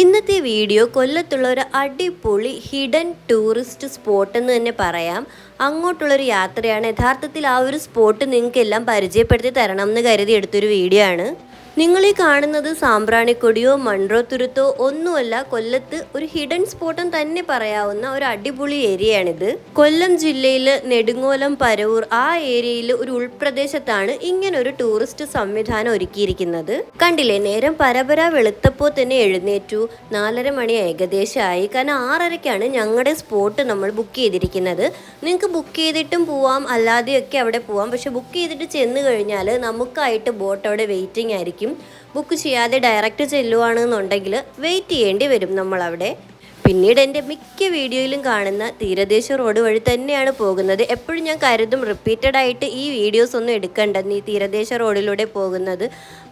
ഇന്നത്തെ വീഡിയോ കൊല്ലത്തുള്ള ഒരു അടിപൊളി ഹിഡൻ ടൂറിസ്റ്റ് സ്പോട്ട് എന്ന് തന്നെ പറയാം. അങ്ങോട്ടുള്ളൊരു യാത്രയാണ്. യഥാർത്ഥത്തിൽ ആ ഒരു സ്പോട്ട് നിങ്ങൾക്കെല്ലാം പരിചയപ്പെടുത്തി തരണം എന്ന് കരുതി എടുത്തൊരു വീഡിയോ ആണ്. നിങ്ങൾ ഈ കാണുന്നത് സാമ്പ്രാണിക്കൊടിയോ മൺറോ തുരുത്തോ ഒന്നുമല്ല കൊല്ലത്ത് ഒരു ഹിഡൻ സ്പോട്ടും തന്നെ പറയാവുന്ന ഒരു അടിപൊളി ഏരിയയാണിത്. കൊല്ലം ജില്ലയിൽ നെടുങ്ങോലം പരവൂർ ആ ഏരിയയിൽ ഒരു ഉൾപ്രദേശത്താണ് ഇങ്ങനെ ഒരു ടൂറിസ്റ്റ് സംവിധാനം ഒരുക്കിയിരിക്കുന്നത്. കണ്ടില്ലേ നേരം പരപര വെളുത്തപ്പോൾ തന്നെ എഴുന്നേറ്റു. നാലര മണി ഏകദേശമായി. കാരണം ആറരയ്ക്കാണ് ഞങ്ങളുടെ സ്പോട്ട് നമ്മൾ ബുക്ക് ചെയ്തിരിക്കുന്നത്. നിങ്ങൾക്ക് ബുക്ക് ചെയ്തിട്ടും പോവാം അല്ലാതെയൊക്കെ അവിടെ പോവാം. പക്ഷെ ബുക്ക് ചെയ്തിട്ട് ചെന്ന് കഴിഞ്ഞാൽ നമുക്കായിട്ട് ബോട്ട് അവിടെ വെയിറ്റിംഗ് ആയിരിക്കും. ബുക്ക് ചെയ്യാതെ ഡയറക്റ്റ് ചെല്ലുവാണെന്നുണ്ടെങ്കിൽ വെയിറ്റ് ചെയ്യേണ്ടി വരും നമ്മളവിടെ. പിന്നീട് എന്റെ മിക്ക വീഡിയോയിലും കാണുന്ന തീരദേശ റോഡ് വഴി തന്നെയാണ് പോകുന്നത്. എപ്പോഴും ഞാൻ കരുതും റിപ്പീറ്റഡ് ആയിട്ട് ഈ വീഡിയോസ് ഒന്നും എടുക്കണ്ടെന്ന് ഈ തീരദേശ റോഡിലൂടെ പോകുന്നത്.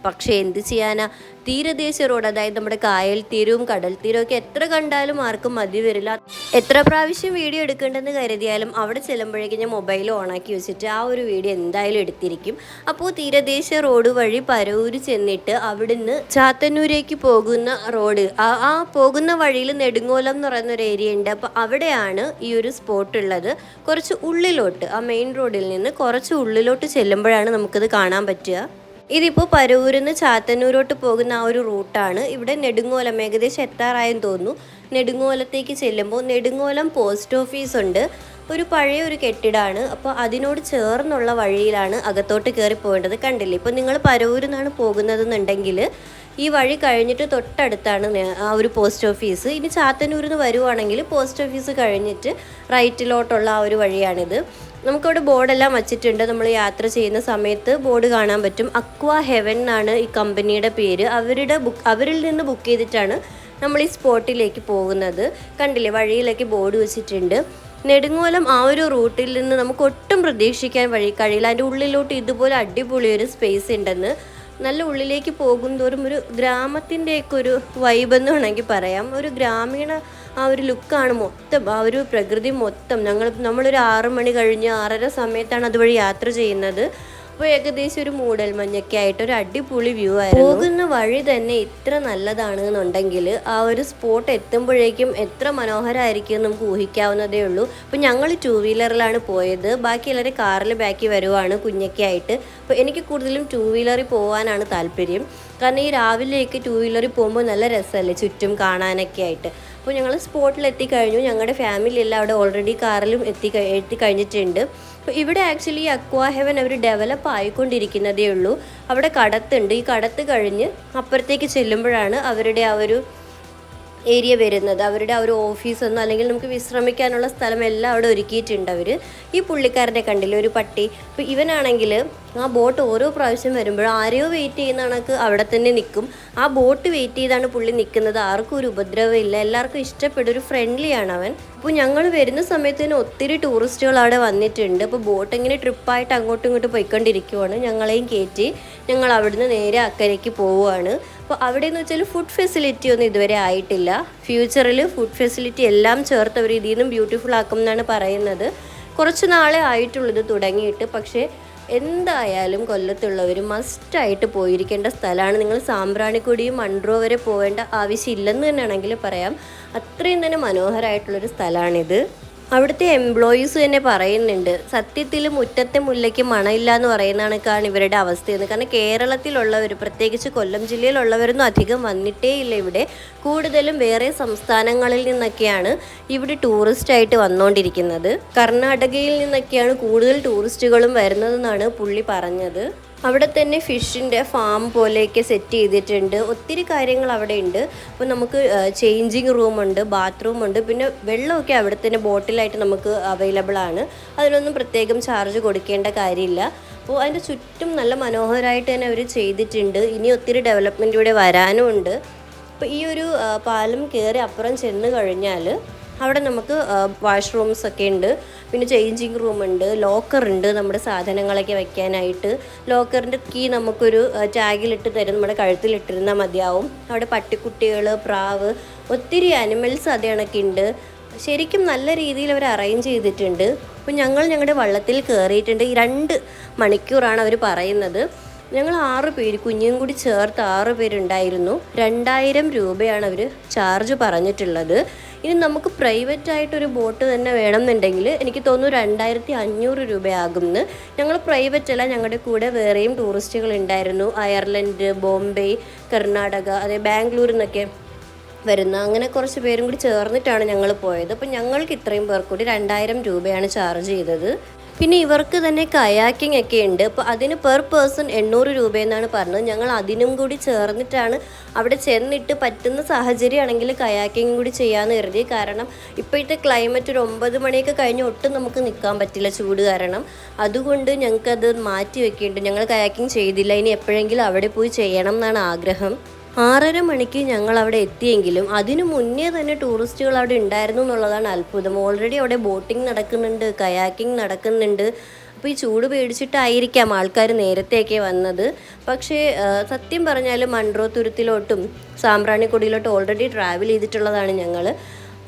പക്ഷേ എന്ത് ചെയ്യാനാ? തീരദേശ റോഡ് അതായത് നമ്മുടെ കായൽ തീരവും കടൽ തീരവും ഒക്കെ എത്ര കണ്ടാലും ആർക്കും മതി വരില്ല. എത്ര പ്രാവശ്യം വീഡിയോ എടുക്കേണ്ടെന്ന് കരുതിയാലും അവിടെ ചെല്ലുമ്പോഴേക്കും ഞാൻ മൊബൈൽ ഓണാക്കി വെച്ചിട്ട് ആ ഒരു വീഡിയോ എന്തായാലും എടുത്തിരിക്കും. അപ്പോൾ തീരദേശ റോഡ് വഴി പരവൂര് ചെന്നിട്ട് അവിടുന്ന് ചാത്തന്നൂരേക്ക് പോകുന്ന റോഡ് ആ പോകുന്ന വഴിയിൽ നെടുങ്ങോലം എന്ന് പറയുന്ന ഒരു ഏരിയ ഉണ്ട്. അപ്പോൾ അവിടെയാണ് ഈ ഒരു സ്പോട്ട് ഉള്ളത്. കുറച്ച് ഉള്ളിലോട്ട് ആ മെയിൻ റോഡിൽ നിന്ന് കുറച്ച് ഉള്ളിലോട്ട് ചെല്ലുമ്പോഴാണ് നമുക്കിത് കാണാൻ പറ്റുക. ഇതിപ്പോൾ പരവൂരിൽ നിന്ന് ചാത്തന്നൂരോട്ട് പോകുന്ന ആ ഒരു റൂട്ടാണ് ഇവിടെ നെടുങ്ങോലം ഏകദേശം എത്താറായെന്ന് തോന്നുന്നു. നെടുങ്ങോലത്തേക്ക് ചെല്ലുമ്പോൾ നെടുങ്ങോലം പോസ്റ്റ് ഓഫീസ് ഉണ്ട്. ഒരു പഴയ ഒരു കെട്ടിടമാണ് അപ്പോൾ അതിനോട് ചേർന്നുള്ള വഴിയിലാണ് അകത്തോട്ട് കയറി പോകേണ്ടത് കണ്ടില്ലേ? ഇപ്പോൾ നിങ്ങൾ പരവൂരിൽ നിന്നാണ് പോകുന്നതെന്നുണ്ടെങ്കിൽ ഈ വഴി കഴിഞ്ഞിട്ട് തൊട്ടടുത്താണ് ആ ഒരു പോസ്റ്റ് ഓഫീസ് ഇനി ചാത്തന്നൂരിൽ നിന്ന് വരുവാണെങ്കിൽ പോസ്റ്റ് ഓഫീസ് കഴിഞ്ഞിട്ട് റൈറ്റിലോട്ടുള്ള ആ ഒരു വഴിയാണിത്. നമുക്കവിടെ ബോർഡെല്ലാം വച്ചിട്ടുണ്ട്. നമ്മൾ യാത്ര ചെയ്യുന്ന സമയത്ത് ബോർഡ് കാണാൻ പറ്റും. അക്വ ഹെവൻ എന്നാണ് ഈ കമ്പനിയുടെ പേര്. അവരുടെ ബുക്ക് അവരിൽ നിന്ന് ബുക്ക് ചെയ്തിട്ടാണ് നമ്മൾ ഈ സ്പോട്ടിലേക്ക് പോകുന്നത്. കണ്ടില്ലേ? വഴിയിലേക്ക് ബോർഡ് വെച്ചിട്ടുണ്ട്. നെടുങ്ങോലം ആ ഒരു റൂട്ടിൽ നിന്ന് നമുക്ക് ഒട്ടും പ്രതീക്ഷിക്കാൻ വഴി കഴിയില്ല. അതിന്റെ ഉള്ളിലോട്ട് ഇതുപോലെ അടിപൊളിയൊരു സ്പേസ് ഉണ്ടെന്ന് നല്ല ഉള്ളിലേക്ക് പോകും തോറും ഒരു ഗ്രാമത്തിന്റെയൊക്കെ ഒരു വൈബ് എന്ന് വേണമെങ്കിൽ പറയാം. ഒരു ഗ്രാമീണ ആ ഒരു ലുക്കാണ് മൊത്തം ആ ഒരു പ്രകൃതി മൊത്തം. ഞങ്ങൾ നമ്മളൊരു ആറ് മണി കഴിഞ്ഞ് ആറര സമയത്താണ് അതുവഴി യാത്ര ചെയ്യുന്നത്. അപ്പോൾ ഏകദേശം ഒരു മൂടൽ മഞ്ഞൊക്കെ ആയിട്ട് ഒരു അടിപൊളി വ്യൂ ആയിരുന്നു. പോകുന്ന വഴി തന്നെ ഇത്ര നല്ലതാണ് എന്നുണ്ടെങ്കിൽ ആ ഒരു സ്പോട്ട് എത്തുമ്പോഴേക്കും എത്ര മനോഹരമായിരിക്കും നമുക്ക് ഊഹിക്കാവുന്നതേ ഉള്ളൂ. അപ്പോൾ ഞങ്ങൾ ടൂ വീലറിലാണ് പോയത്. ബാക്കി എല്ലാവരും കാറിൽ ബാക്കി വരുവാണ് കുഞ്ഞൊക്കെ ആയിട്ട്. അപ്പോൾ എനിക്ക് കൂടുതലും ടൂ വീലറിൽ പോകാനാണ് താല്പര്യം. കാരണം ഈ രാവിലെയൊക്കെ ടൂ വീലറിൽ പോകുമ്പോൾ നല്ല രസമല്ലേ ചുറ്റും കാണാനൊക്കെ ആയിട്ട്. അപ്പോൾ ഞങ്ങൾ സ്പോട്ടിൽ എത്തിക്കഴിഞ്ഞു ഞങ്ങളുടെ ഫാമിലി എല്ലാം അവിടെ ഓൾറെഡി കാറിലും എത്തി എത്തിക്കഴിഞ്ഞിട്ടുണ്ട് അപ്പോൾ ഇവിടെ ആക്ച്വലി അക്വാ ഹെവൻ അവർ ഡെവലപ്പ് ആയിക്കൊണ്ടിരിക്കുന്നതേ ഉള്ളൂ. അവിടെ കടത്തുണ്ട്. ഈ കടത്ത് കഴിഞ്ഞ് അപ്പുറത്തേക്ക് ചെല്ലുമ്പോഴാണ് അവരുടെ ആ ഒരു ഏരിയ വരുന്നത്. അവരുടെ ആ ഒരു ഓഫീസൊന്നും അല്ലെങ്കിൽ നമുക്ക് വിശ്രമിക്കാനുള്ള സ്ഥലം എല്ലാം അവിടെ ഒരുക്കിയിട്ടുണ്ട് അവർ ഈ പുള്ളിക്കാരനെ കണ്ടില്ല? ഒരു പട്ടി. അപ്പോൾ ഇവനാണെങ്കിൽ ആ ബോട്ട് ഓരോ പ്രാവശ്യം വരുമ്പോഴും ആരെയോ വെയിറ്റ് ചെയ്യുന്ന കണക്ക് അവിടെ തന്നെ നിൽക്കും. ആ ബോട്ട് വെയിറ്റ് ചെയ്താണ് പുള്ളി നിൽക്കുന്നത്. ആർക്കും ഒരു ഉപദ്രവം ഇല്ല. എല്ലാവർക്കും ഇഷ്ടപ്പെട്ട ഒരു ഫ്രണ്ട്ലിയാണ് അവൻ. അപ്പോൾ ഞങ്ങൾ വരുന്ന സമയത്ത് തന്നെ ഒത്തിരി ടൂറിസ്റ്റുകൾ അവിടെ വന്നിട്ടുണ്ട്. അപ്പോൾ ബോട്ട് ഇങ്ങനെ ട്രിപ്പായിട്ട് അങ്ങോട്ടും ഇങ്ങോട്ടും പോയിക്കൊണ്ടിരിക്കുവാണ്. ഞങ്ങളെയും കയറ്റി ഞങ്ങൾ അവിടുന്ന് നേരെ അക്കരയ്ക്ക് പോവുകയാണ്. അപ്പോൾ അവിടെ എന്ന് വെച്ചാൽ ഫുഡ് ഫെസിലിറ്റി ഒന്നും ഇതുവരെ ആയിട്ടില്ല. ഫ്യൂച്ചറിൽ ഫുഡ് ഫെസിലിറ്റി എല്ലാം ചേർത്ത് അവർ ഇതിൽ നിന്നും ബ്യൂട്ടിഫുൾ ആക്കും എന്നാണ് പറയുന്നത്. കുറച്ച് നാളെ ആയിട്ടുള്ളത് തുടങ്ങിയിട്ട്. പക്ഷേ എന്തായാലും കൊല്ലത്തുള്ളവർ മസ്റ്റായിട്ട് പോയിരിക്കേണ്ട സ്ഥലമാണ്. നിങ്ങൾ സാമ്പ്രാണിക്കുടിയും മൺട്രോ വരെ പോകേണ്ട ആവശ്യമില്ലെന്ന് തന്നെയാണെങ്കിൽ പറയാം. അത്രയും തന്നെ മനോഹരമായിട്ടുള്ളൊരു സ്ഥലമാണിത്. അവിടുത്തെ എംപ്ലോയീസ് തന്നെ പറയുന്നുണ്ട് സത്യത്തിൽ മുറ്റത്തെ മുല്ലയ്ക്ക് മണമില്ല എന്ന് പറയുന്നതാണ് ഇവരുടെ അവസ്ഥയെന്ന്. കാരണം കേരളത്തിലുള്ളവർ പ്രത്യേകിച്ച് കൊല്ലം ജില്ലയിലുള്ളവരൊന്നും അധികം വന്നിട്ടേ ഇല്ല ഇവിടെ. കൂടുതലും വേറെ സംസ്ഥാനങ്ങളിൽ നിന്നൊക്കെയാണ് ഇവിടെ ടൂറിസ്റ്റായിട്ട് വന്നുകൊണ്ടിരിക്കുന്നത് കർണാടകയിൽ നിന്നൊക്കെയാണ് കൂടുതൽ ടൂറിസ്റ്റുകളും വരുന്നതെന്നാണ് പുള്ളി പറഞ്ഞത്. അവിടെ തന്നെ ഫിഷിന്റെ ഫാം പോലെയൊക്കെ സെറ്റ് ചെയ്തിട്ടുണ്ട്. ഒത്തിരി കാര്യങ്ങൾ അവിടെ ഉണ്ട്. അപ്പോൾ നമുക്ക് ചേഞ്ചിങ് റൂമുണ്ട് ബാത്റൂം ഉണ്ട് പിന്നെ വെള്ളമൊക്കെ അവിടെ തന്നെ ബോട്ടിലായിട്ട് നമുക്ക് അവൈലബിൾ ആണ്. അതിനൊന്നും പ്രത്യേകം ചാർജ് കൊടുക്കേണ്ട കാര്യമില്ല. അപ്പോൾ അതിന്റെ ചുറ്റും നല്ല മനോഹരമായിട്ട് തന്നെ അവർ ചെയ്തിട്ടുണ്ട്. ഇനി ഒത്തിരി ഡെവലപ്മെന്റ് ഇവിടെ വരാനും ഉണ്ട്. അപ്പോൾ ഈ ഒരു പാലം കയറി അപ്പുറം ചെന്ന് കഴിഞ്ഞാൽ അവിടെ നമുക്ക് വാഷ്റൂംസ് ഒക്കെ ഉണ്ട്. പിന്നെ ചേഞ്ചിങ് റൂം ഉണ്ട് ലോക്കർ ഉണ്ട് നമ്മുടെ സാധനങ്ങളൊക്കെ വെക്കാനായിട്ട്. ലോക്കറിന്റെ കീ നമുക്കൊരു ടാഗിലിട്ട് തരും നമ്മുടെ കഴുത്തിലിട്ടിരുന്നാൽ മതിയാവും. അവിടെ പട്ടിക്കുട്ടികൾ പ്രാവ് ഒത്തിരി അനിമൽസ് അതേ കണക്ക് ഉണ്ട് ശരിക്കും നല്ല രീതിയിൽ അവർ അറേഞ്ച് ചെയ്തിട്ടുണ്ട്. അപ്പോൾ ഞങ്ങൾ ഞങ്ങളുടെ വള്ളത്തിൽ കയറിയിട്ടുണ്ട് ഈ രണ്ട് മണിക്കൂറാണ് അവർ പറയുന്നത്. ഞങ്ങൾ ആറ് പേര് കുഞ്ഞും കൂടി ചേർത്ത് ആറ് പേരുണ്ടായിരുന്നു. രണ്ടായിരം രൂപയാണ് അവർ ചാർജ് പറഞ്ഞിട്ടുള്ളത്. ഇനി നമുക്ക് പ്രൈവറ്റ് ആയിട്ടൊരു ബോട്ട് തന്നെ വേണമെന്നുണ്ടെങ്കിൽ എനിക്ക് തോന്നുന്നു രണ്ടായിരത്തി അഞ്ഞൂറ് രൂപയാകുമെന്ന് ഞങ്ങൾ പ്രൈവറ്റ് അല്ല ഞങ്ങളുടെ കൂടെ വേറെയും ടൂറിസ്റ്റുകൾ ഉണ്ടായിരുന്നു. അയർലൻഡ് ബോംബെ കർണാടക അതെ ബാംഗ്ലൂർ നിന്നൊക്കെ വരുന്ന അങ്ങനെ കുറച്ച് പേരും കൂടി ചേർന്നിട്ടാണ് ഞങ്ങൾ പോയത്. അപ്പം ഞങ്ങൾക്ക് ഇത്രയും പേർക്കൂടി കൂടി രണ്ടായിരം രൂപയാണ് ചാർജ് ചെയ്തത്. പിന്നെ ഇവർക്ക് തന്നെ കയാക്കിംഗ് ഒക്കെ ഉണ്ട്. അപ്പോൾ അതിന് പെർ പേഴ്സൺ എണ്ണൂറ് രൂപയെന്നാണ് പറഞ്ഞത്. ഞങ്ങൾ അതിനും കൂടി ചേർന്നിട്ടാണ് അവിടെ ചെന്നിട്ട് പറ്റുന്ന സാഹചര്യമാണെങ്കിൽ കയാക്കിംഗ് കൂടി ചെയ്യാമെന്ന് കരുതി. കാരണം ഇപ്പോഴത്തെ ക്ലൈമറ്റ് ഒരു ഒമ്പത് മണിയൊക്കെ കഴിഞ്ഞ് ഒട്ടും നമുക്ക് നിൽക്കാൻ പറ്റില്ല ചൂട് കാരണം. അതുകൊണ്ട് ഞങ്ങൾക്കത് മാറ്റി വെക്കേണ്ടത് ഞങ്ങൾ കയാക്കിംഗ് ചെയ്തില്ല. ഇനി എപ്പോഴെങ്കിലും അവിടെ പോയി ചെയ്യണം എന്നാണ് ആഗ്രഹം. ആറര മണിക്ക് ഞങ്ങൾ അവിടെ എത്തിയെങ്കിലും അതിനു മുന്നേ തന്നെ ടൂറിസ്റ്റുകൾ അവിടെ ഉണ്ടായിരുന്നു എന്നുള്ളതാണ് അത്ഭുതം. ഓൾറെഡി അവിടെ ബോട്ടിംഗ് നടക്കുന്നുണ്ട് കയാക്കിംഗ് നടക്കുന്നുണ്ട്. അപ്പോൾ ഈ ചൂട് പേടിച്ചിട്ടായിരിക്കാം ആൾക്കാർ നേരത്തെയൊക്കെ വന്നത്. പക്ഷേ സത്യം പറഞ്ഞാൽ മൺട്രോ തുരുത്തിലോട്ടും സാമ്പ്രാണിക്കൊടിയിലോട്ടും ഓൾറെഡി ട്രാവൽ ചെയ്തിട്ടുള്ളതാണ് ഞങ്ങൾ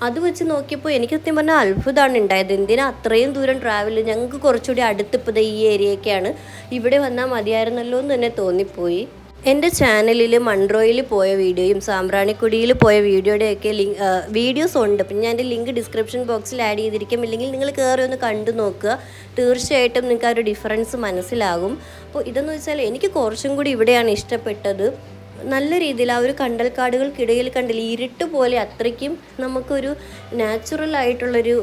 അത് വെച്ച് നോക്കിയപ്പോൾ എനിക്ക് സത്യം പറഞ്ഞാൽ അത്ഭുതമാണ് ഉണ്ടായത്. എന്തിനാ അത്രയും ദൂരം ട്രാവൽ ഞങ്ങൾക്ക് കുറച്ചുകൂടി അടുത്തിപ്പോൾ ഈ ഏരിയയൊക്കെയാണ് ഇവിടെ വന്നാൽ മതിയായിരുന്നല്ലോ എന്ന് തന്നെ തോന്നിപ്പോയി. എന്റെ ചാനലിൽ മൺട്രോയിൽ പോയ വീഡിയോയും സാമ്പ്രാണിക്കുടിയിൽ പോയ വീഡിയോയുടെയൊക്കെ ലിങ്ക് വീഡിയോസ് ഉണ്ട്. പിന്നെ ഞാൻ എന്റെ ലിങ്ക് ഡിസ്ക്രിപ്ഷൻ ബോക്സിൽ ആഡ് ചെയ്തിരിക്കും. ഇല്ലെങ്കിൽ നിങ്ങൾ കയറി ഒന്ന് കണ്ടു നോക്കുക. തീർച്ചയായിട്ടും നിങ്ങൾക്ക് ആ ഒരു ഡിഫറൻസ് മനസ്സിലാകും. അപ്പോൾ ഇതെന്ന് വെച്ചാൽ എനിക്ക് കുറച്ചും കൂടി ഇവിടെയാണ് ഇഷ്ടപ്പെട്ടത്. നല്ല രീതിയിൽ ആ ഒരു കണ്ടൽക്കാടുകൾക്കിടയിൽ കണ്ടില്ല ഇരുട്ട് പോലെ അത്രയ്ക്കും നമുക്കൊരു നാച്ചുറൽ ആയിട്ടുള്ളൊരു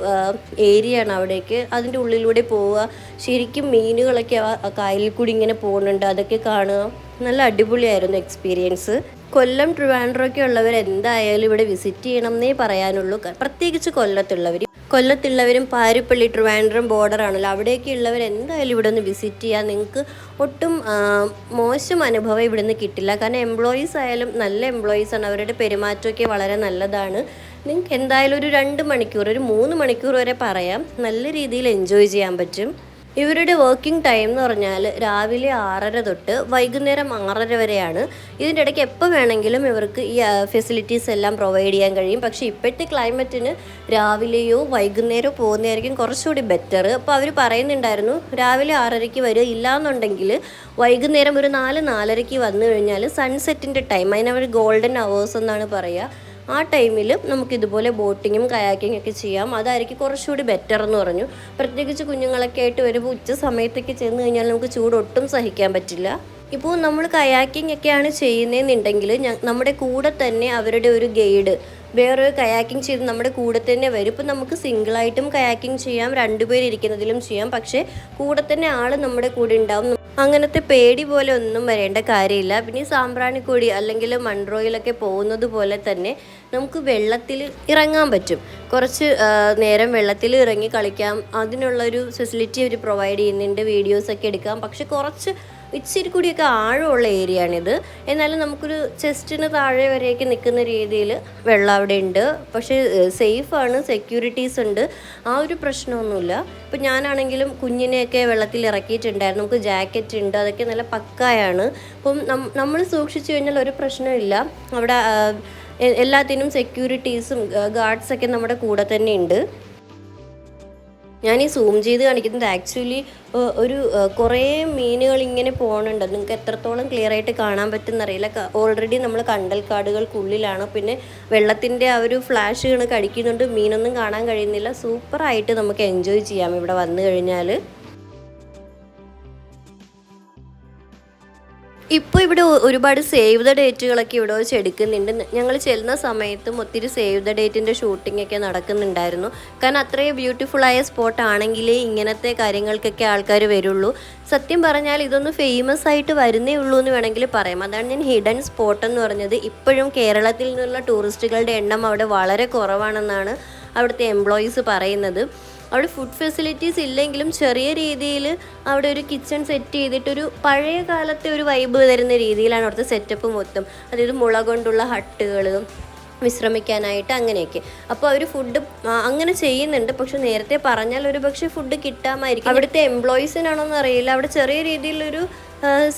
ഏരിയ ആണ് അവിടേക്ക്. അതിന്റെ ഉള്ളിലൂടെ പോവുക. ശരിക്കും മീനുകളൊക്കെ ആ കായലിൽ കൂടി ഇങ്ങനെ പോകുന്നുണ്ട്. അതൊക്കെ കാണുക. നല്ല അടിപൊളിയായിരുന്നു എക്സ്പീരിയൻസ് കൊല്ലം ട്രിവാൻഡ്രമൊക്കെ ഉള്ളവർ എന്തായാലും ഇവിടെ വിസിറ്റ് ചെയ്യണം എന്നേ പറയാനുള്ളൂ പ്രത്യേകിച്ച് കൊല്ലത്തുള്ളവർ കൊല്ലത്തുള്ളവരും പാരിപ്പള്ളി ട്രിവാൻഡ്രം ബോർഡർ ആണല്ലോ. അവിടെയൊക്കെ ഉള്ളവർ എന്തായാലും ഇവിടെ ഒന്ന് വിസിറ്റ് ചെയ്യാൻ നിങ്ങൾക്ക് ഒട്ടും മോശം അനുഭവം ഇവിടെ നിന്ന് കിട്ടില്ല. കാരണം എംപ്ലോയീസ് ആയാലും നല്ല എംപ്ലോയീസ് ആണ്. അവരുടെ പെരുമാറ്റമൊക്കെ വളരെ നല്ലതാണ്. നിങ്ങൾക്ക് എന്തായാലും ഒരു രണ്ട് മണിക്കൂർ ഒരു മൂന്ന് മണിക്കൂർ വരെ പറയാം. നല്ല രീതിയിൽ എൻജോയ് ചെയ്യാൻ പറ്റും. ഇവരുടെ വർക്കിംഗ് ടൈം എന്ന് പറഞ്ഞാൽ രാവിലെ ആറര തൊട്ട് വൈകുന്നേരം ആറര വരെയാണ്. ഇതിന്റെ ഇടയ്ക്ക് എപ്പോൾ വേണമെങ്കിലും ഇവർക്ക് ഈ ഫെസിലിറ്റീസ് എല്ലാം പ്രൊവൈഡ് ചെയ്യാൻ കഴിയും. പക്ഷേ ഇപ്പോഴത്തെ ക്ലൈമറ്റിന് രാവിലെയോ വൈകുന്നേരമോ പോകുന്നതായിരിക്കും കുറച്ചുകൂടി ബെറ്റർ അപ്പോൾ അവർ പറയുന്നുണ്ടായിരുന്നു രാവിലെ ആറരയ്ക്ക് വരിക ഇല്ലാന്നുണ്ടെങ്കിൽ വൈകുന്നേരം ഒരു നാല് നാലരയ്ക്ക് വന്നു കഴിഞ്ഞാൽ സൺസെറ്റിന്റെ ടൈം അതിനവർ ഗോൾഡൻ അവേഴ്സ് എന്നാണ് പറയുക. ആ ടൈമിൽ നമുക്കിതുപോലെ ബോട്ടിങ്ങും കയാക്കിങ് ഒക്കെ ചെയ്യാം. അതായിരിക്കും കുറച്ചുകൂടി ബെറ്റർ എന്ന് പറഞ്ഞു. പ്രത്യേകിച്ച് കുഞ്ഞുങ്ങളൊക്കെ ആയിട്ട് വരുമ്പോൾ ഉച്ച സമയത്തൊക്കെ ചെന്ന് കഴിഞ്ഞാൽ നമുക്ക് ചൂടൊട്ടും സഹിക്കാൻ പറ്റില്ല. ഇപ്പോൾ നമ്മൾ കയാക്കിംഗ് ഒക്കെയാണ് ചെയ്യുന്നതെന്നുണ്ടെങ്കിൽ നമ്മുടെ കൂടെ തന്നെ അവരുടെ ഒരു ഗൈഡ് വേറൊരു കയാക്കിംഗ് ചെയ്ത് നമ്മുടെ കൂടെ തന്നെ വരും. ഇപ്പം നമുക്ക് സിംഗിളായിട്ടും കയാക്കിംഗ് ചെയ്യാം രണ്ടുപേരിരിക്കുന്നതിലും ചെയ്യാം. പക്ഷേ കൂടെ തന്നെ ആൾ നമ്മുടെ കൂടെ ഉണ്ടാവും. അങ്ങനത്തെ പേടി പോലെ ഒന്നും വരേണ്ട കാര്യമില്ല. പിന്നെ സാമ്പ്രാണിക്കൊടി അല്ലെങ്കിൽ മൺറോയിലൊക്കെ പോകുന്നത് പോലെ തന്നെ നമുക്ക് വെള്ളത്തിൽ ഇറങ്ങാൻ പറ്റും. കുറച്ച് നേരം വെള്ളത്തിൽ ഇറങ്ങി കളിക്കാം. അതിനുള്ളൊരു ഫെസിലിറ്റി അവർ പ്രൊവൈഡ് ചെയ്യുന്നുണ്ട്. വീഡിയോസൊക്കെ എടുക്കാം. പക്ഷെ കുറച്ച് ഇച്ചിരി കൂടിയൊക്കെ ആഴമുള്ള ഏരിയ ആണിത് എന്നാലും നമുക്കൊരു ചെസ്റ്റിന് താഴെ വരെയൊക്കെ നിൽക്കുന്ന രീതിയിൽ വെള്ളം അവിടെ ഉണ്ട്. പക്ഷേ സേഫാണ് സെക്യൂരിറ്റീസ് ഉണ്ട്. ആ ഒരു പ്രശ്നമൊന്നുമില്ല. ഇപ്പം ഞാനാണെങ്കിലും കുഞ്ഞിനെയൊക്കെ വെള്ളത്തിൽ ഇറക്കിയിട്ടുണ്ടായിരുന്നു. നമുക്ക് ജാക്കറ്റ് ഉണ്ട് അതൊക്കെ നല്ല പക്കായാണ്. അപ്പം നമ്മൾ സൂക്ഷിച്ചു കഴിഞ്ഞാൽ ഒരു പ്രശ്നമില്ല. അവിടെ എല്ലാത്തിനും സെക്യൂരിറ്റീസും ഗാർഡ്സൊക്കെ നമ്മുടെ കൂടെ തന്നെ ഉണ്ട്. ഞാൻ ഈ സൂം ചെയ്ത് കാണിക്കുന്നത് ആക്ച്വലി ഒരു കുറേ മീനുകൾ ഇങ്ങനെ പോകുന്നുണ്ട് നിങ്ങൾക്ക് എത്രത്തോളം ക്ലിയർ ആയിട്ട് കാണാൻ പറ്റുന്നറിയില്ല. ഓൾറെഡി നമ്മൾ കണ്ടൽ കാടുകൾക്കുള്ളിലാണ് പിന്നെ വെള്ളത്തിന്റെ ആ ഒരു ഫ്ലാഷുകൾ കടിക്കുന്നുണ്ട്. മീനൊന്നും കാണാൻ കഴിയുന്നില്ല. സൂപ്പറായിട്ട് നമുക്ക് എൻജോയ് ചെയ്യാം ഇവിടെ വന്നു കഴിഞ്ഞാൽ ഇപ്പോൾ ഇവിടെ ഒരുപാട് സേവ് ദ ഡേറ്റുകളൊക്കെ ഇവിടെ വെച്ച് എടുക്കുന്നുണ്ട്. ഞങ്ങൾ ചെല്ലുന്ന സമയത്തും ഒത്തിരി സേവ് ദ ഡേറ്റിന്റെ ഷൂട്ടിംഗ് ഒക്കെ നടക്കുന്നുണ്ടായിരുന്നു. കാരണം അത്രയും ബ്യൂട്ടിഫുൾ ആയ സ്പോട്ട് ആണെങ്കിലേ ഇങ്ങനത്തെ കാര്യങ്ങൾക്കൊക്കെ ആൾക്കാർ വരുള്ളൂ. സത്യം പറഞ്ഞാൽ ഇതൊന്ന് ഫേമസ് ആയിട്ട് വരുന്നേ ഉള്ളൂ എന്ന് വേണമെങ്കിൽ പറയാം. അതാണ് ഞാൻ ഹിഡൻ സ്പോട്ട് എന്ന് പറഞ്ഞത്. ഇപ്പോഴും കേരളത്തിൽ നിന്നുള്ള ടൂറിസ്റ്റുകളുടെ എണ്ണം അവിടെ വളരെ കുറവാണെന്നാണ് അവിടുത്തെ എംപ്ലോയീസ് പറയുന്നത്. അവിടെ ഫുഡ് ഫെസിലിറ്റീസ് ഇല്ലെങ്കിലും ചെറിയ രീതിയിൽ അവിടെ ഒരു കിച്ചൺ സെറ്റ് ചെയ്തിട്ടൊരു പഴയ കാലത്തെ ഒരു വൈബ് തരുന്ന രീതിയിലാണ് അവിടുത്തെ സെറ്റപ്പ് മൊത്തം. അതായത് മുള കൊണ്ടുള്ള ഹട്ടുകൾ വിശ്രമിക്കാനായിട്ട് അങ്ങനെയൊക്കെ. അപ്പോൾ അവർ ഫുഡ് അങ്ങനെ ചെയ്യുന്നുണ്ട്. പക്ഷെ നേരത്തെ പറഞ്ഞാൽ ഒരു പക്ഷേ ഫുഡ് കിട്ടാമായിരിക്കും. അവിടുത്തെ എംപ്ലോയീസിനാണോന്ന് അറിയില്ല. അവിടെ ചെറിയ രീതിയിലൊരു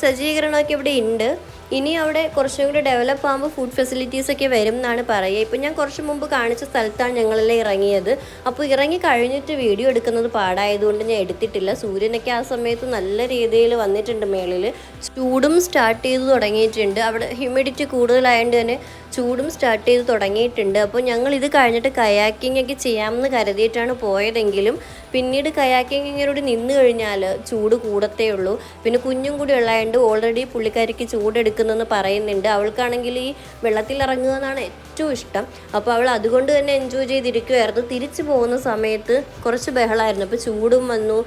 സജ്ജീകരണമൊക്കെ ഇവിടെ ഉണ്ട് ഇനി അവിടെ കുറച്ചും കൂടി ഡെവലപ്പ് ആകുമ്പോൾ ഫുഡ് ഫെസിലിറ്റീസ് ഒക്കെ വരും എന്നാണ് പറയുക. ഇപ്പം ഞാൻ കുറച്ച് മുമ്പ് കാണിച്ച സ്ഥലത്താണ് ഞങ്ങളെല്ലാം ഇറങ്ങിയത്. അപ്പോൾ ഇറങ്ങി കഴിഞ്ഞിട്ട് വീഡിയോ എടുക്കുന്നത് പാടായതുകൊണ്ട് ഞാൻ എടുത്തിട്ടില്ല. സൂര്യനൊക്കെ ആ സമയത്ത് നല്ല രീതിയിൽ വന്നിട്ടുണ്ട് മേളിൽ. ചൂടും സ്റ്റാർട്ട് ചെയ്ത് തുടങ്ങിയിട്ടുണ്ട്. അവിടെ ഹ്യൂമിഡിറ്റി കൂടുതലായതുകൊണ്ട് തന്നെ ചൂടും സ്റ്റാർട്ട് ചെയ്ത് തുടങ്ങിയിട്ടുണ്ട്. അപ്പോൾ ഞങ്ങൾ ഇത് കഴിഞ്ഞിട്ട് കയാക്കിംഗ് ഒക്കെ ചെയ്യാമെന്ന് കരുതിയിട്ടാണ് പോയതെങ്കിലും പിന്നീട് കയാക്കിങ്ങിനോട് നിന്ന് കഴിഞ്ഞാൽ ചൂട് കൂടത്തേ ഉള്ളൂ. പിന്നെ കുഞ്ഞും കൂടി ഉള്ളതുകൊണ്ട് ഓൾറെഡി പുള്ളിക്കാരിക്ക് ചൂടെടുക്കുന്നെന്ന് പറയുന്നുണ്ട്. അവൾക്കാണെങ്കിൽ ഈ വെള്ളത്തിൽ ഇറങ്ങുക എന്നാണ് ഏറ്റവും ഇഷ്ടം. അപ്പോൾ അവൾ അതുകൊണ്ട് തന്നെ എൻജോയ് ചെയ്തിരിക്കുമായിരുന്നു തിരിച്ചു പോകുന്ന സമയത്ത് കുറച്ച് ബഹളമായിരുന്നു അപ്പോൾ ചൂടും വന്നു.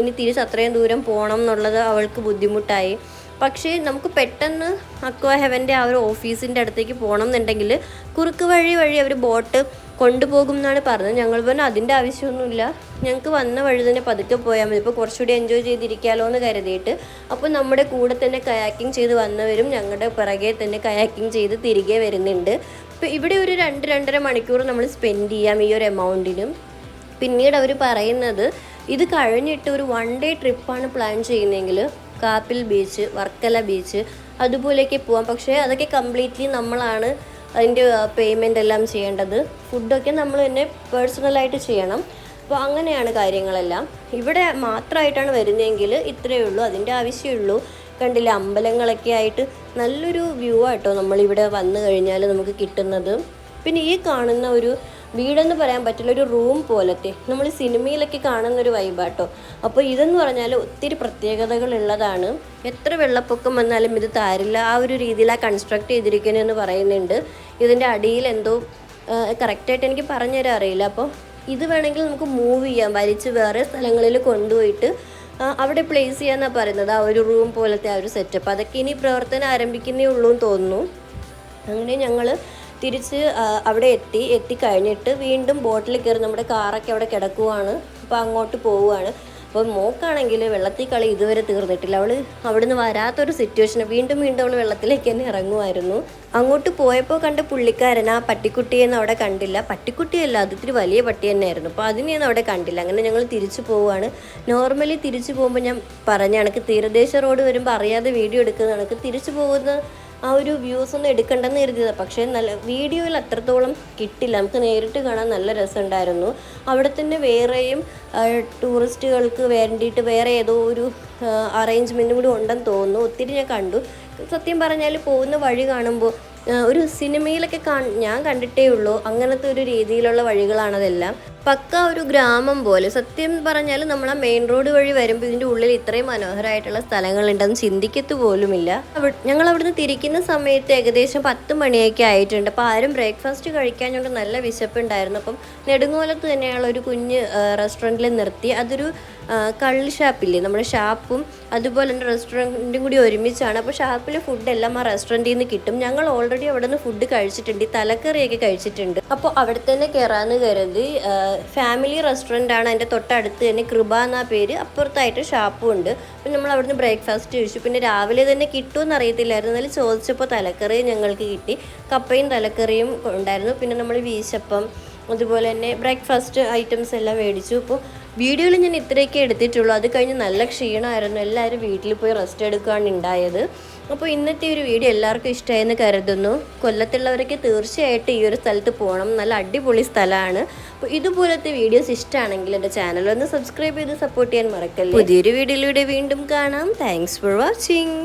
ഇനി തിരിച്ച് അത്രയും ദൂരം പോകണം എന്നുള്ളത് അവൾക്ക് ബുദ്ധിമുട്ടായി. പക്ഷേ നമുക്ക് പെട്ടെന്ന് അക്വാ ഹെവന്റെ ആ ഒരു ഓഫീസിന്റെ അടുത്തേക്ക് പോകണം എന്നുണ്ടെങ്കിൽ കുറുക്ക് വഴി വഴി അവർ ബോട്ട് കൊണ്ടുപോകും എന്നാണ് പറഞ്ഞത്. ഞങ്ങൾ പറഞ്ഞു അതിന്റെ ആവശ്യമൊന്നുമില്ല. ഞങ്ങൾക്ക് വന്ന വഴി തന്നെ പതുക്കെ പോയാൽ മതി. ഇപ്പോൾ കുറച്ചുകൂടി എൻജോയ് ചെയ്തിരിക്കാമല്ലോ എന്ന് കരുതിയിട്ട്. അപ്പോൾ നമ്മുടെ കൂടെ തന്നെ കയാക്കിംഗ് ചെയ്ത് വന്നവരും ഞങ്ങളുടെ പിറകെ തന്നെ കയാക്കിംഗ് ചെയ്ത് തിരികെ വരുന്നുണ്ട്. ഇപ്പോൾ ഇവിടെ ഒരു രണ്ട് രണ്ടര മണിക്കൂർ നമ്മൾ സ്പെൻഡ് ചെയ്യാം ഈ ഒരു എമൗണ്ടിനും പിന്നീട് അവർ പറയുന്നത് ഇത് കഴിഞ്ഞിട്ട് ഒരു വൺ ഡേ ട്രിപ്പാണ് പ്ലാൻ ചെയ്യുന്നതെങ്കിൽ കാപ്പിൽ ബീച്ച് വർക്കല ബീച്ച് അതുപോലെയൊക്കെ പോവാം. പക്ഷേ അതൊക്കെ കംപ്ലീറ്റ്ലി നമ്മളാണ് അതിന്റെ പേയ്മെന്റ് എല്ലാം ചെയ്യേണ്ടത്. ഫുഡൊക്കെ നമ്മൾ തന്നെ പേഴ്സണലായിട്ട് ചെയ്യണം. അപ്പോൾ അങ്ങനെയാണ് കാര്യങ്ങളെല്ലാം. ഇവിടെ മാത്രമായിട്ടാണ് വരുന്നതെങ്കിൽ ഇത്രയേ ഉള്ളൂ. അതിന്റെ ആവശ്യമുള്ളൂ കണ്ടില്ല അമ്പലങ്ങളൊക്കെ ആയിട്ട് നല്ലൊരു വ്യൂ ആട്ടോ നമ്മളിവിടെ വന്നു കഴിഞ്ഞാൽ നമുക്ക് കിട്ടുന്നത്. പിന്നെ ഈ കാണുന്ന ഒരു വീടെന്ന് പറയാൻ പറ്റില്ല ഒരു റൂം പോലത്തെ. നമ്മൾ സിനിമയിലൊക്കെ കാണുന്ന ഒരു വൈബാട്ടോ. അപ്പോൾ ഇതെന്ന് പറഞ്ഞാൽ ഒത്തിരി പ്രത്യേകതകളുള്ളതാണ്. എത്ര വെള്ളപ്പൊക്കം വന്നാലും ഇത് താരില്ല. ആ ഒരു രീതിയിലാണ് കൺസ്ട്രക്ട് ചെയ്തിരിക്കുന്നതെന്ന് പറയുന്നുണ്ട്. ഇതിന്റെ അടിയിൽ എന്തോ കറക്റ്റായിട്ട് എനിക്ക് പറഞ്ഞുതരാൻ അറിയില്ല. അപ്പോൾ ഇത് വേണമെങ്കിൽ നമുക്ക് മൂവ് ചെയ്യാം. വലിച്ച് വേറെ സ്ഥലങ്ങളിൽ കൊണ്ടുപോയിട്ട് അവിടെ പ്ലേസ് ചെയ്യാന്നാണ് പറയുന്നത്. ആ ഒരു റൂം പോലത്തെ ആ ഒരു സെറ്റപ്പ് അതൊക്കെ ഇനി പ്രവർത്തനം ആരംഭിക്കുന്നേ ഉള്ളൂ എന്ന് തോന്നുന്നു. അങ്ങനെ ഞങ്ങൾ തിരിച്ച് അവിടെ എത്തി. എത്തിക്കഴിഞ്ഞിട്ട് വീണ്ടും ബോട്ടിൽ കയറി നമ്മുടെ കാറൊക്കെ അവിടെ കിടക്കുവാണ്. അപ്പോൾ അങ്ങോട്ട് പോവുകയാണ്. അപ്പോൾ മോക്കാണെങ്കിൽ വെള്ളത്തിൽ കളി ഇതുവരെ തീർന്നിട്ടില്ല. അവൾ അവിടുന്ന് വരാത്തൊരു സിറ്റുവേഷൻ വീണ്ടും വീണ്ടും അവൾ വെള്ളത്തിലേക്ക് തന്നെ ഇറങ്ങുമായിരുന്നു. അങ്ങോട്ട് പോയപ്പോൾ കണ്ട പുള്ളിക്കാരൻ ആ പട്ടിക്കുട്ടിയെന്ന് അവിടെ കണ്ടില്ല. പട്ടിക്കുട്ടിയല്ല അത് ഇത്തിരി വലിയ പട്ടി തന്നെയായിരുന്നു. അപ്പോൾ അതിനെയൊന്നും അവിടെ കണ്ടില്ല. അങ്ങനെ ഞങ്ങൾ തിരിച്ചു പോവുകയാണ്. നോർമലി തിരിച്ചു പോകുമ്പോൾ ഞാൻ പറഞ്ഞ കണക്ക് തീരദേശ റോഡ് വരുമ്പോൾ അറിയാതെ വീഡിയോ എടുക്കുന്ന കണക്ക് തിരിച്ചു പോകുന്ന ആ ഒരു വ്യൂസ് ഒന്നും എടുക്കണ്ടെന്ന് കരുതിയത്. പക്ഷേ നല്ല വീഡിയോയിൽ അത്രത്തോളം കിട്ടില്ല. നമുക്ക് നേരിട്ട് കാണാൻ നല്ല രസമുണ്ടായിരുന്നു. അവിടെ തന്നെ വേറെയും ടൂറിസ്റ്റുകൾക്ക് വേണ്ടിയിട്ട് വേറെ ഏതോ ഒരു അറേഞ്ച്മെന്റും കൂടി ഉണ്ടെന്ന് തോന്നുന്നു. ഒത്തിരി ഞാൻ കണ്ടു. സത്യം പറഞ്ഞാൽ പോകുന്ന വഴി കാണുമ്പോൾ ഒരു സിനിമയിലൊക്കെ ഞാൻ കണ്ടിട്ടേ ഉള്ളൂ. അങ്ങനത്തെ ഒരു രീതിയിലുള്ള വഴികളാണതെല്ലാം പക്ക ഒരു ഗ്രാമം പോലെ. സത്യം പറഞ്ഞാൽ നമ്മൾ ആ മെയിൻ റോഡ് വഴി വരുമ്പോൾ ഇതിന്റെ ഉള്ളിൽ ഇത്രയും മനോഹരമായിട്ടുള്ള സ്ഥലങ്ങളുണ്ടെന്ന് ചിന്തിക്കത്തു പോലുമില്ല. ഞങ്ങൾ അവിടുന്ന് തിരിക്കുന്ന സമയത്ത് ഏകദേശം പത്ത് മണിയൊക്കെ ആയിട്ടുണ്ട്. അപ്പോൾ ആരും ബ്രേക്ക്ഫാസ്റ്റ് കഴിക്കാഞ്ഞുകൊണ്ട് നല്ല വിശപ്പുണ്ടായിരുന്നു. അപ്പം നെടുങ്ങോലത്ത് തന്നെയുള്ള ഒരു കുഞ്ഞ് റെസ്റ്റോറന്റിൽ നിർത്തി. അതൊരു കള്ള് ഷാപ്പില്ലേ? നമ്മുടെ ഷാപ്പും അതുപോലെ തന്നെ റെസ്റ്റോറന്റും കൂടി ഒരുമിച്ചാണ്. അപ്പോൾ ഷാപ്പിലെ ഫുഡെല്ലാം ആ റെസ്റ്റോറന്റിൽ നിന്ന് കിട്ടും. ഞങ്ങൾ ഓൾറെഡി അവിടെ നിന്ന് ഫുഡ് കഴിച്ചിട്ടുണ്ട്. ഈ തലക്കറിയൊക്കെ കഴിച്ചിട്ടുണ്ട്. അപ്പോൾ അവിടെ തന്നെ കയറാമെന്ന് കരുതി ഫാമിലി റെസ്റ്റോറന്റ് ആണ് അതിന്റെ തൊട്ടടുത്ത് തന്നെ കൃപ എന്നാ പേര്. അപ്പുറത്തായിട്ട് ഷാപ്പും ഉണ്ട്. അപ്പോൾ നമ്മൾ അവിടുന്ന് ബ്രേക്ക്ഫാസ്റ്റ് ചോദിച്ചു പിന്നെ രാവിലെ തന്നെ കിട്ടുമെന്ന് അറിയത്തില്ലായിരുന്നു. എന്നാലും ചോദിച്ചപ്പോൾ തലക്കറി ഞങ്ങൾക്ക് കിട്ടി. കപ്പയും തലക്കറിയും ഉണ്ടായിരുന്നു. പിന്നെ നമ്മൾ വീശപ്പം അതുപോലെ തന്നെ ബ്രേക്ക്ഫാസ്റ്റ് ഐറ്റംസ് എല്ലാം മേടിച്ചു. അപ്പോൾ വീഡിയോയിൽ ഞാൻ ഇത്രയൊക്കെ എടുത്തിട്ടുള്ളൂ. അത് കഴിഞ്ഞ് നല്ല ക്ഷീണമായിരുന്നു. എല്ലാവരും വീട്ടിൽ പോയി റെസ്റ്റ് എടുക്കുകയാണ് ഉണ്ടായത്. അപ്പോൾ ഇന്നത്തെ ഒരു വീഡിയോ എല്ലാവർക്കും ഇഷ്ടമായെന്ന് കരുതുന്നു. കൊല്ലത്തുള്ളവരൊക്കെ തീർച്ചയായിട്ടും ഈ ഒരു സ്ഥലത്ത് പോകണം. നല്ല അടിപൊളി സ്ഥലമാണ്. അപ്പോൾ ഇതുപോലത്തെ വീഡിയോസ് ഇഷ്ടമാണെങ്കിൽ എന്റെ ചാനൽ ഒന്ന് സബ്സ്ക്രൈബ് ചെയ്ത് സപ്പോർട്ട് ചെയ്യാൻ മറക്കല്ലേ? പുതിയൊരു വീഡിയോയിലൂടെ വീണ്ടും കാണാം. Thanks for watching